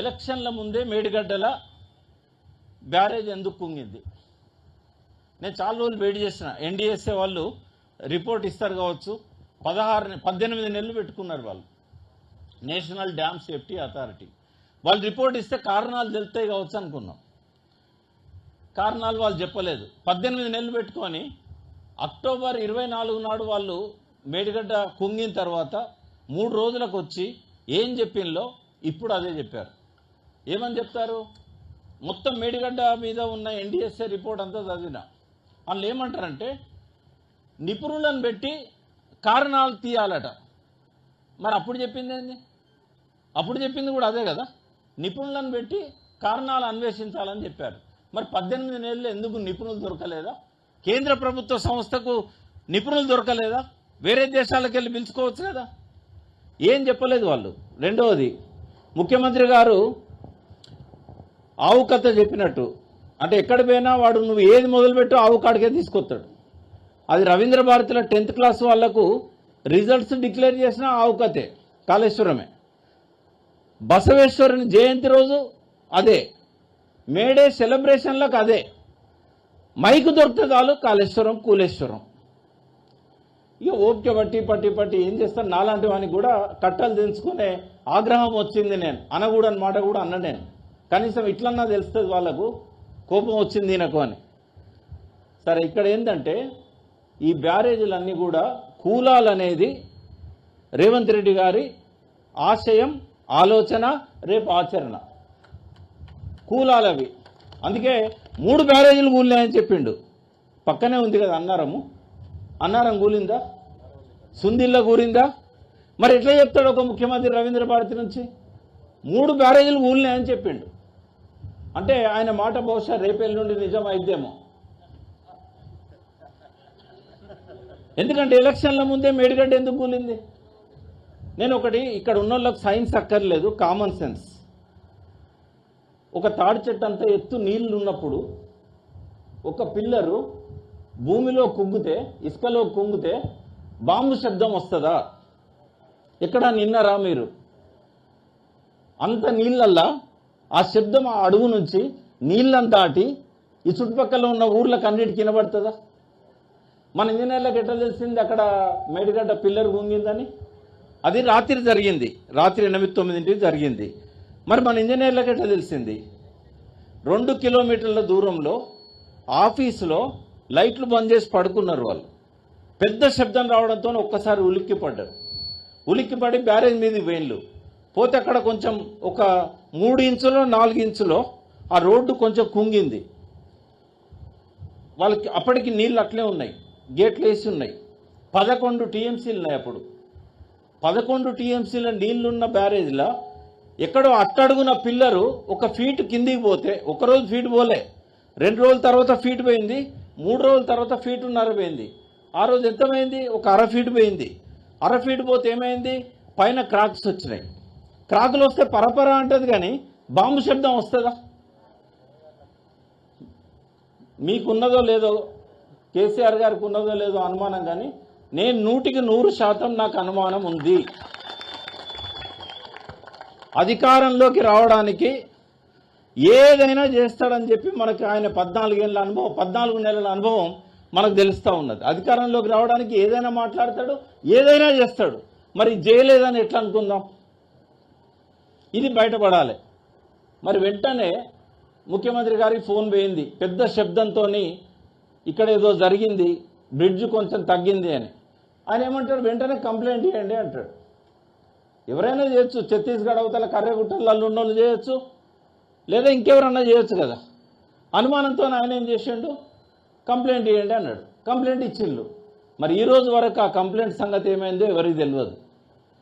ఎలక్షన్ల ముందే మేడిగడ్డల బ్యారేజ్ ఎందుకు కుంగింది? నేను చాలా రోజులు వెయిట్ చేసిన. ఎన్డీఎస్ఏ వాళ్ళు రిపోర్ట్ ఇస్తారు కావచ్చు. పదహారు పద్దెనిమిది నెలలు పెట్టుకున్నారు వాళ్ళు. National dam safety authority. వాళ్ళు రిపోర్ట్ ఇస్తే కారణాలు తెలుస్తాయి కావచ్చు అనుకున్నాం. కారణాలు వాళ్ళు చెప్పలేదు. పద్దెనిమిది నెలలు పెట్టుకొని అక్టోబర్ ఇరవై నాలుగు నాడు వాళ్ళు మేడిగడ్డ కుంగిన తర్వాత మూడు రోజులకు వచ్చి ఏం చెప్పిందో ఇప్పుడు అదే చెప్పారు. ఏమని చెప్తారు? మొత్తం మేడిగడ్డ మీద ఉన్న ఎన్డీఎస్ఏ రిపోర్ట్ అంతా చదివిన. వాళ్ళు ఏమంటారంటే నిపుణులను పెట్టి కారణాలు తీయాలట. మరి అప్పుడు చెప్పింది ఏంది? అప్పుడు చెప్పింది కూడా అదే కదా. నిపుణులను పెట్టి కారణాలు అన్వేషించాలని చెప్పారు. మరి పద్దెనిమిది నెలలు ఎందుకు నిపుణులు దొరకలేదా? కేంద్ర ప్రభుత్వ సంస్థకు నిపుణులు దొరకలేదా? వేరే దేశాలకు వెళ్ళి పిలుచుకోవచ్చు కదా. ఏం చెప్పలేదు వాళ్ళు. రెండవది ముఖ్యమంత్రి గారు ఆవు కథ చెప్పినట్టు. అంటే ఎక్కడ పోయినా వాడు నువ్వు ఏది మొదలుపెట్టో ఆవు కాడికే తీసుకొస్తాడు. అది రవీంద్ర భారతిలో టెన్త్ క్లాస్ వాళ్ళకు రిజల్ట్స్ డిక్లేర్ చేసిన ఆవు కథే కాళేశ్వరమే. బసవేశ్వరుని జయంతి రోజు అదే. మేడే సెలబ్రేషన్లకు అదే. మైకు దొరికితే చాలు కాళేశ్వరం కూలేశ్వరం. ఇక ఓపిక పట్టి పట్టి పట్టి ఏం చేస్తాను? నాలాంటి వానికి కూడా కట్టలు దించుకునే ఆగ్రహం వచ్చింది నేను. అనకూడని మాట కూడా అన్న నేను. కనీసం ఇట్లన్నా తెలుస్తుంది వాళ్ళకు కోపం వచ్చింది నాకు అని. సరే ఇక్కడ ఏంటంటే ఈ బ్యారేజీలన్నీ కూడా కూలాలనేది రేవంత్ రెడ్డి గారి ఆశయం ఆలోచన రేపు ఆచరణ. కూలాలవి. అందుకే మూడు బ్యారేజీలు కూలినాయని చెప్పిండు. పక్కనే ఉంది కదా అన్నారము. అన్నారం కూలిందా? సుందిల్ల కూలిందా? మరి ఎట్లా చెప్తాడు ఒక ముఖ్యమంత్రి రవీంద్ర భారతి నుంచి? మూడు బ్యారేజీలు కూలినాయని చెప్పిండు. అంటే ఆయన మాట బహుశా రేపేళ్ళ నుండి నిజం అయిద్దేమో. ఎందుకంటే ఎలక్షన్ల ముందే మేడిగడ్డ ఎందుకు కూలింది? నేను ఒకటి ఇక్కడ ఉన్న వాళ్ళకి సైన్స్ అక్కర్లేదు కామన్ సెన్స్. ఒక తాడి చెట్టు అంత ఎత్తు నీళ్ళు ఉన్నప్పుడు ఒక పిల్లరు భూమిలో కుంగితే ఇసుకలో కుంగితే బాంబు శబ్దం వస్తుందా? ఎక్కడ నిన్నరా మీరు? అంత నీళ్ళల్లా ఆ శబ్దం ఆ అడుగు నుంచి నీళ్ళని దాటి ఈ చుట్టుపక్కల ఉన్న ఊర్లకు అన్నిటికి వినబడుతుందా? మన ఇంజనీర్లకు ఎట్లా తెలిసింది అక్కడ మేడిగడ్డ పిల్లర్ గుంగిందని? అది రాత్రి జరిగింది. రాత్రి ఎనిమిది తొమ్మిదింటికి జరిగింది. మరి మన ఇంజనీర్లకు ఎట్లా తెలిసింది? రెండు కిలోమీటర్ల దూరంలో ఆఫీసులో లైట్లు బంద్ చేసి పడుకున్నారు వాళ్ళు. పెద్ద శబ్దం రావడంతో ఒక్కసారి ఉలిక్కి పడ్డారు ఉలిక్కి పడి బ్యారేజ్ మీద వేళ్ళు. పోతే అక్కడ కొంచెం ఒక మూడు ఇంచులో నాలుగు ఇంచులో ఆ రోడ్డు కొంచెం కుంగింది. వాళ్ళకి అప్పటికి నీళ్ళు అట్లే ఉన్నాయి. గేట్లు వేసి ఉన్నాయి. పదకొండు టీఎంసీలు ఉన్నాయి అప్పుడు. పదకొండు టీఎంసీల నీళ్ళున్న బ్యారేజ్లో ఎక్కడో అట్టడుగున పిల్లరు ఒక ఫీట్ కిందికి పోతే ఒక రోజు ఫీట్ పోలే. రెండు రోజుల తర్వాత ఫీట్ పోయింది. మూడు రోజుల తర్వాత ఫీటున్నర పోయింది. ఆ రోజు ఎంతమైంది? ఒక అర ఫీట్ పోయింది. అర ఫీట్ పోతే ఏమైంది? పైన క్రాక్స్ వచ్చినాయి. క్రాకులు వస్తే పరపర అంటది కానీ బాంబు శబ్దం వస్తుందా? మీకున్నదో లేదో కేసీఆర్ గారికి ఉన్నదో లేదో అనుమానం కానీ నేను నూటికి నూరు శాతం నాకు అనుమానం ఉంది. అధికారంలోకి రావడానికి ఏదైనా చేస్తాడని చెప్పి మనకు ఆయన పద్నాలుగేళ్ళ అనుభవం పద్నాలుగు నెలల అనుభవం మనకు తెలుస్తూ ఉన్నది. అధికారంలోకి రావడానికి ఏదైనా మాట్లాడతాడు ఏదైనా చేస్తాడు. మరి చేయలేదని ఎట్లా అనుకుందాం? ఇది బయటపడాలి. మరి వెంటనే ముఖ్యమంత్రి గారికి ఫోన్ పోయింది పెద్ద శబ్దంతో ఇక్కడ ఏదో జరిగింది బ్రిడ్జ్ కొంచెం తగ్గింది అని. ఆయన ఏమంటాడు? వెంటనే కంప్లైంట్ చేయండి అంటాడు. ఎవరైనా చేయొచ్చు. ఛత్తీస్గఢ్ అవతల కర్రెగుట్టలలో ఉన్నోళ్ళు చేయొచ్చు. లేదా ఇంకెవరన్నా చేయొచ్చు కదా. అనుమానంతో ఆయన ఏం చేసిండు? కంప్లైంట్ ఇవ్వండి అన్నాడు. కంప్లైంట్ ఇచ్చిండు. మరి ఈ రోజు వరకు ఆ కంప్లైంట్ సంగతి ఏమైందో ఎవరికి తెలియదు.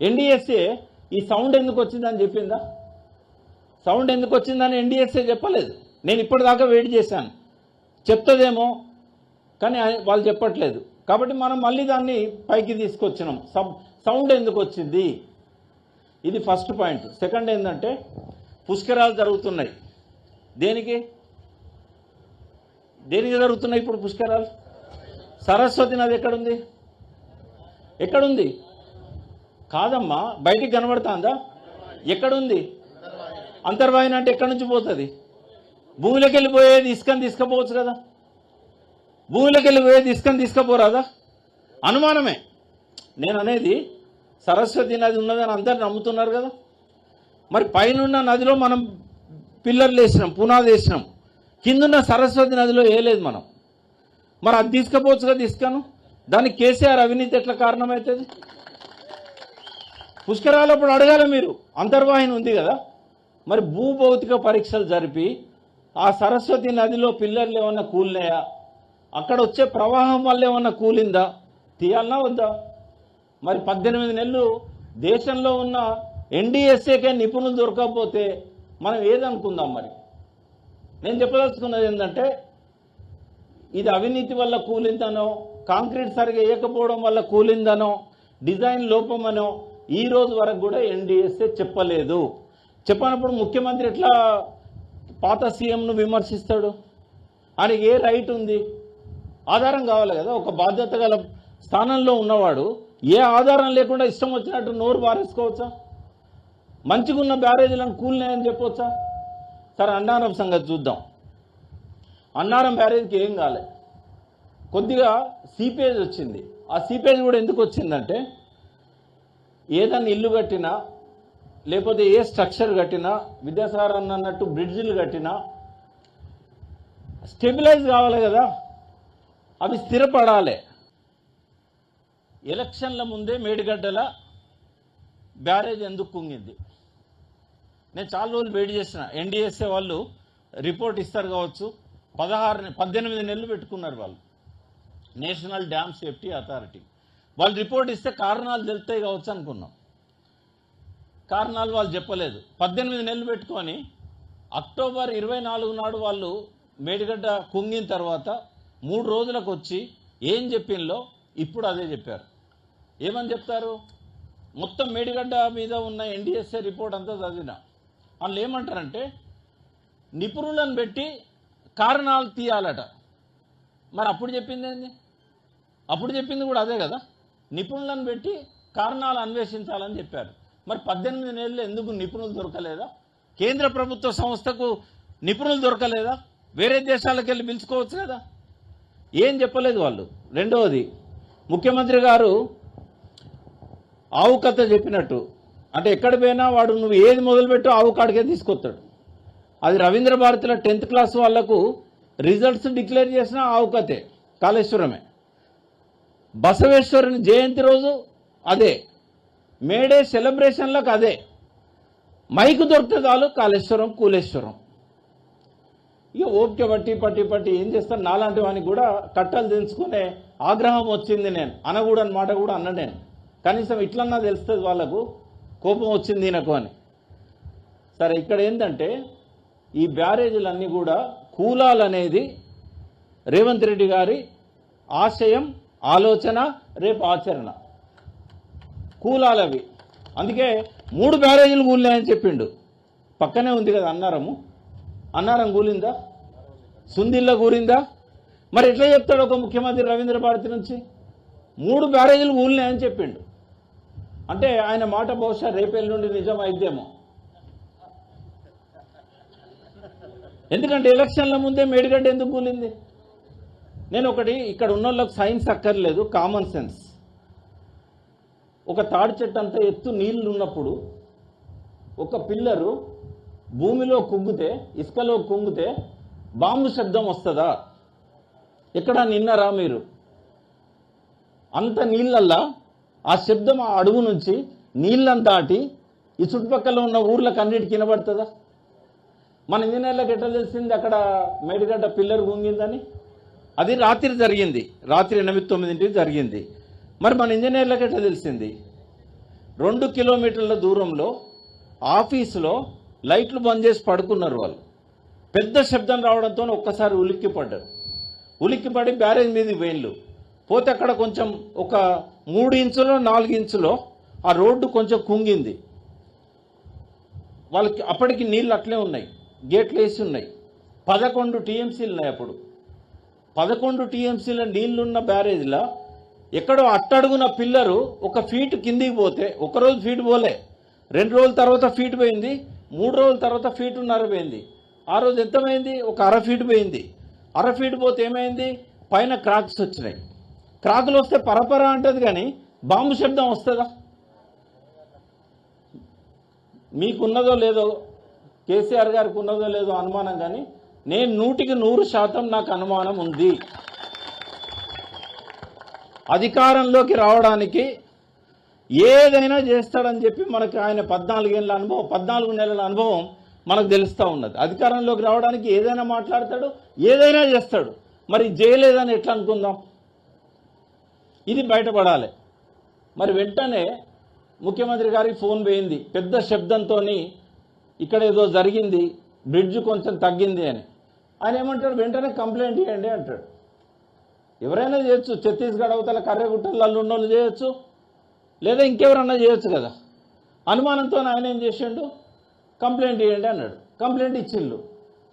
ఎన్డీఎస్ఏ ఈ సౌండ్ ఎందుకు వచ్చిందని చెప్పిందా? సౌండ్ ఎందుకు వచ్చిందని ఎన్డీఎస్ఏ చెప్పలేదు. నేను ఇప్పటిదాకా వెయిట్ చేశాను. చెప్తుందేమో కానీ వాళ్ళు చెప్పట్లేదు. కాబట్టి మనం మళ్ళీ దాన్ని పైకి తీసుకొచ్చినాం. సబ్ సౌండ్ ఎందుకు వచ్చింది? ఇది ఫస్ట్ పాయింట్. సెకండ్ ఏంటంటే పుష్కరాలు జరుగుతున్నాయి. దేనికి? దేనికి జరుగుతున్నాయి ఇప్పుడు పుష్కరాలు? సరస్వతి నది ఎక్కడుంది? ఎక్కడుంది? కాదమ్మా బయటికి కనబడుతుందా? ఎక్కడుంది? అంతర్వాహిని అంటే ఎక్కడి నుంచి పోతుంది? భూమిలోకి వెళ్ళిపోయేది ఇసుకని తీసుకుపోవచ్చు కదా? భూమిలోకి వెళ్ళిపోయేది ఇసుకని తీసుకుపోరాదా? అనుమానమే. నేను అనేది సరస్వతి నది ఉన్నదని అందరు నమ్ముతున్నారు కదా? మరి పైనున్న నదిలో మనం పిల్లర్లు వేసినాం పునాది వేసినాం. కిందున్న సరస్వతి నదిలో వేయలేదు మనం. మరి అది తీసుకపోవచ్చు కదా ఇసుకను? దానికి కేసీఆర్ అవినీతి ఎట్లా కారణమవుతుంది? పుష్కరాలప్పుడు అడగాలి మీరు. అంతర్వాహిని ఉంది కదా. మరి భూభౌతిక పరీక్షలు జరిపి ఆ సరస్వతి నదిలో పిల్లర్లు ఏమన్నా కూలినాయా? అక్కడ వచ్చే ప్రవాహం వల్ల ఏమన్నా కూలిందా? తీయాలనా వద్దా? మరి పద్దెనిమిది నెలలు దేశంలో ఉన్న ఎన్డీఎస్ఏకే నిపుణులు దొరకకపోతే మనం ఏదనుకుందాం మరి? నేను చెప్పదలుచుకున్నది ఏంటంటే ఇది అవినీతి వల్ల కూలిందనో కాంక్రీట్ సరిగా వేయకపోవడం వల్ల కూలిందనో డిజైన్ లోపమనో ఈ రోజు వరకు కూడా ఎన్డీఎస్ఏ చెప్పలేదు. చెప్పనప్పుడు ముఖ్యమంత్రి ఎట్లా పాత సీఎంను విమర్శిస్తాడు? ఆయనకి ఏ రైట్ ఉంది? ఆధారం కావాలి కదా. ఒక బాధ్యత గల స్థానంలో ఉన్నవాడు ఏ ఆధారం లేకుండా ఇష్టం వచ్చినట్టు నోరు బారేసుకోవచ్చా మంచిగున్న బ్యారేజీలను కూలినాయని చెప్పవచ్చా సరే అన్నారం సంగతి చూద్దాం. అన్నారం బ్యారేజ్కి ఏం కాలే. కొద్దిగా సీపేజ్ వచ్చింది. ఆ సీపేజ్ కూడా ఎందుకు వచ్చిందంటే ఏదన్నా ఇల్లు కట్టినా లేకపోతే ఏ స్ట్రక్చర్ కట్టినా విద్యాసాగర్ అన్నట్టు బ్రిడ్జిలు కట్టినా స్టెబిలైజ్ కావాలి కదా. అవి స్థిరపడాలి. ఎలక్షన్ల ముందే మేడిగడ్డల బ్యారేజ్ ఎందుకు కుంగింది? నేను చాలా రోజులు వెయిట్ చేసిన. ఎన్డీఎస్ఏ వాళ్ళు రిపోర్ట్ ఇస్తారు కావచ్చు. పదహారు పద్దెనిమిది నెలలు పెట్టుకున్నారు వాళ్ళు. National dam safety authority. వాళ్ళు రిపోర్ట్ ఇస్తే కారణాలు తెలుస్తాయి కావచ్చు అనుకున్నాం. కారణాలు వాళ్ళు చెప్పలేదు. పద్దెనిమిది నెలలు పెట్టుకొని అక్టోబర్ ఇరవై నాలుగు నాడు వాళ్ళు మేడిగడ్డ కుంగిన తర్వాత మూడు రోజులకు వచ్చి ఏం చెప్పిందో ఇప్పుడు అదే చెప్పారు. ఏమని చెప్తారు? మొత్తం మేడిగడ్డ మీద ఉన్న ఎన్డీఎస్ఏ రిపోర్ట్ అంతా చదివిన. వాళ్ళు ఏమంటారంటే నిపుణులను పెట్టి కారణాలు తీయాలట. మరి అప్పుడు చెప్పింది ఏంది? అప్పుడు చెప్పింది కూడా అదే కదా? నిపుణులను పెట్టి కారణాలు అన్వేషించాలని చెప్పారు. మరి పద్దెనిమిది నెలలు ఎందుకు నిపుణులు దొరకలేదా? కేంద్ర ప్రభుత్వ సంస్థకు నిపుణులు దొరకలేదా? వేరే దేశాలకు వెళ్ళి పిలుచుకోవచ్చు కదా? ఏం చెప్పలేదు వాళ్ళు. రెండవది ముఖ్యమంత్రి గారు ఆవు కథ చెప్పినట్టు. అంటే ఎక్కడ పోయినా వాడు నువ్వు ఏది మొదలుపెట్టో ఆవు కాడికే తీసుకొస్తాడు. అది రవీంద్ర భారతిలో టెన్త్ క్లాస్ వాళ్ళకు రిజల్ట్స్ డిక్లేర్ చేసిన ఆవు కథే కాళేశ్వరమే. బసవేశ్వరుని జయంతి రోజు అదే. మేడే సెలబ్రేషన్లకు అదే. మైకు దొరికితే చాలు కాళేశ్వరం కూలేశ్వరం. ఇక ఓపిక పట్టి పట్టి పట్టి ఏం చేస్తాను? నాలాంటి వానికి కూడా కట్టలు తెంచుకునే ఆగ్రహం వచ్చింది నేను. అనకూడని మాట కూడా అన్న నేను. కనీసం ఇట్లన్నా తెలుస్తుంది వాళ్ళకు కోపం వచ్చింది నాకు అని. సరే ఇక్కడ ఏంటంటే ఈ బ్యారేజీలన్నీ కూడా కూలాలనేది రేవంత్ రెడ్డి గారి ఆశయం ఆలోచన రేపు ఆచరణ. కూలాలవి. అందుకే మూడు బ్యారేజీలు కూలినాయని చెప్పిండు. పక్కనే ఉంది కదా అన్నారము. అన్నారం కూలిందా? సుందిల్లా కూలిందా? మరి ఎట్లా చెప్తాడు ఒక ముఖ్యమంత్రి రవీంద్ర భారతి నుంచి? మూడు బ్యారేజీలు కూలినాయని చెప్పిండు. అంటే ఆయన మాట బహుశా రేపెల్లుండి నిజం అయిద్దేమో. ఎందుకంటే ఎలక్షన్ల ముందే మేడిగడ్డ ఎందుకు కూలింది? నేను ఒకటి ఇక్కడ ఉన్న వాళ్ళకి సైన్స్ అక్కర్లేదు కామన్ సెన్స్ ఒక తాడి చెట్టు అంత ఎత్తు నీళ్ళు ఉన్నప్పుడు ఒక పిల్లరు భూమిలో కుంగితే ఇసుకలో కుంగితే బాంబు శబ్దం వస్తుందా? ఎక్కడ నిన్నరా మీరు? అంత నీళ్ళల్లా ఆ శబ్దం ఆ అడుగు నుంచి నీళ్ళని దాటి ఈ చుట్టుపక్కల ఉన్న ఊర్లకు అన్నిటికి వినబడుతుందా? మన ఇంజనీర్లకు ఎట్లా తెలిసింది అక్కడ మేడిగడ్డ పిల్లర్ గుంగిందని అది రాత్రి జరిగింది. రాత్రి ఎనిమిది తొమ్మిదింటికి జరిగింది. మరి మన ఇంజనీర్లకు ఎట్లా తెలిసింది? రెండు కిలోమీటర్ల దూరంలో ఆఫీసులో లైట్లు బంద్ చేసి పడుకున్నారు వాళ్ళు. పెద్ద శబ్దం రావడంతో ఒక్కసారి ఉలిక్కి పడ్డారు. ఉలిక్కి పడి బ్యారేజ్ మీద వేళ్ళు పోతే అక్కడ కొంచెం ఒక మూడు ఇంచులో నాలుగు ఇంచులో ఆ రోడ్డు కొంచెం కుంగింది. వాళ్ళకి అప్పటికి నీళ్ళు అట్లే ఉన్నాయి. గేట్లు వేసి ఉన్నాయి. పదకొండు టీఎంసీలు ఉన్నాయి అప్పుడు. పదకొండు టీఎంసీల నీళ్ళున్న బ్యారేజ్లో ఎక్కడో అట్టడుగున పిల్లరు ఒక ఫీట్ కిందికి పోతే ఒక రోజు ఫీట్ పోలే. రెండు రోజుల తర్వాత ఫీట్ పోయింది మూడు రోజుల తర్వాత ఫీటున్నర పోయింది. ఆ రోజు ఎంత పోయింది ఒక అర ఫీట్ పోయింది. అర ఫీట్ పోతే ఏమైంది? పైన క్రాక్స్ వచ్చినాయి. క్రాకులు వస్తే పరపర అంటది కానీ బాంబు శబ్దం వస్తుందా? మీకున్నదో లేదో కేసీఆర్ గారికి ఉన్నదో లేదో అనుమానం కానీ నేను నూటికి నూరు శాతం నాకు అనుమానం ఉంది. అధికారంలోకి రావడానికి ఏదైనా చేస్తాడని చెప్పి మనకు ఆయన పద్నాలుగేళ్ళ అనుభవం పద్నాలుగు నెలల అనుభవం మనకు తెలుస్తూ ఉన్నది. అధికారంలోకి రావడానికి ఏదైనా మాట్లాడతాడు ఏదైనా చేస్తాడు. మరి చేయలేదని ఎట్లా అనుకుందాం? ఇది బయటపడాలి. మరి వెంటనే ముఖ్యమంత్రి గారికి ఫోన్ పోయింది. పెద్ద శబ్దంతో ఇక్కడ ఏదో జరిగింది బ్రిడ్జ్ కొంచెం తగ్గింది అని. ఆయన ఏమంటాడు? వెంటనే కంప్లైంట్ ఇవ్వండి అంటాడు. ఎవరైనా చేయొచ్చు. ఛత్తీస్గఢ్ అవతల కర్రెగుట్టలలో ఉన్నోళ్ళు చేయొచ్చు. లేదా ఇంకెవరన్నా చేయొచ్చు కదా. అనుమానంతో ఆయన ఏం చేసిండు? కంప్లైంట్ ఇవ్వండి అన్నాడు. కంప్లైంట్ ఇచ్చిండు.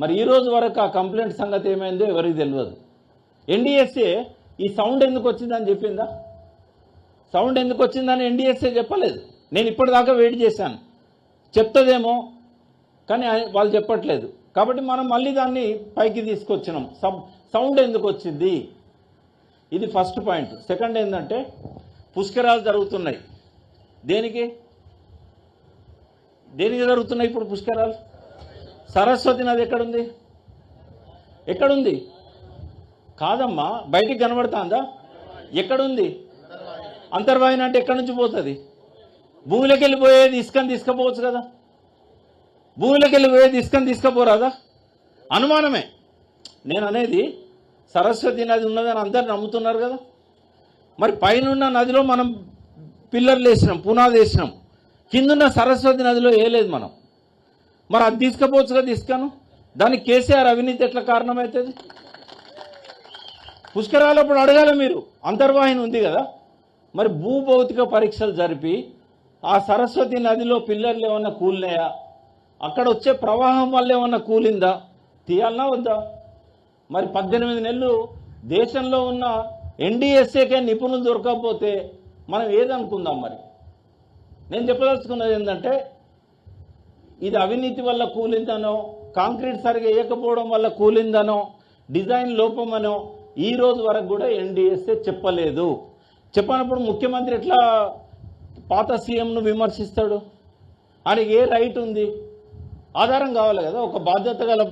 మరి ఈ రోజు వరకు ఆ కంప్లైంట్ సంగతి ఏమైందో ఎవరికి తెలియదు. ఎన్డీఎస్ఏ ఈ సౌండ్ ఎందుకు వచ్చిందని చెప్పిందా? సౌండ్ ఎందుకు వచ్చిందని ఎన్డీఎస్ఏ చెప్పలేదు. నేను ఇప్పటిదాకా వెయిట్ చేశాను. చెప్తుందేమో కానీ వాళ్ళు చెప్పట్లేదు. కాబట్టి మనం మళ్ళీ దాన్ని పైకి తీసుకొచ్చినాం. సబ్ సౌండ్ ఎందుకు వచ్చింది? ఇది ఫస్ట్ పాయింట్. సెకండ్ ఏంటంటే పుష్కరాలు జరుగుతున్నాయి. దేనికి? దేనికి జరుగుతున్నాయి ఇప్పుడు పుష్కరాలు? సరస్వతి నది ఎక్కడుంది? ఎక్కడుంది? కాదమ్మా బయటికి కనబడుతుందా? ఎక్కడుంది? అంతర్వాహిని అంటే ఎక్కడి నుంచి పోతుంది? భూమిలోకి వెళ్ళిపోయేది ఇసుకని తీసుకుపోవచ్చు కదా. భూమిలోకి వెళ్ళిపోయేది తీసుకొని తీసుకుపోరాదా అనుమానమే. నేను అనేది సరస్వతి నది ఉన్నదని అందరు నమ్ముతున్నారు కదా. మరి పైనున్న నదిలో మనం పిల్లర్లు వేసినాం పునాది వేసినాం. కిందున్న సరస్వతి నదిలో వేయలేదు మనం. మరి అది తీసుకపోవచ్చు కదా దానికి కేసీఆర్ అవినీతి ఎట్లా కారణమవుతుంది? పుష్కరాలప్పుడు అడగాలి మీరు. అంతర్వాహిని ఉంది కదా. మరి భూభౌతిక పరీక్షలు జరిపి ఆ సరస్వతి నదిలో పిల్లర్లు ఏమన్నా కూలినాయా? అక్కడ వచ్చే ప్రవాహం వల్ల ఏమన్నా కూలిందా? తీయాలనా వద్దా? మరి పద్దెనిమిది నెలలు దేశంలో ఉన్న ఎన్డీఎస్ఏకే నిపుణులు దొరకకపోతే మనం ఏదనుకుందాం మరి? నేను చెప్పదలుచుకున్నది ఏంటంటే ఇది అవినీతి వల్ల కూలిందనో కాంక్రీట్ సరిగా వేయకపోవడం వల్ల కూలిందనో డిజైన్ లోపమనో ఈ రోజు వరకు కూడా ఎన్డీఎస్ఏ చెప్పలేదు. చెప్పనప్పుడు ముఖ్యమంత్రి ఎట్లా పాత సీఎంను విమర్శిస్తాడు? ఆయనకి ఏ రైట్ ఉంది? ఆధారం కావాలి కదా ఒక బాధ్యత గల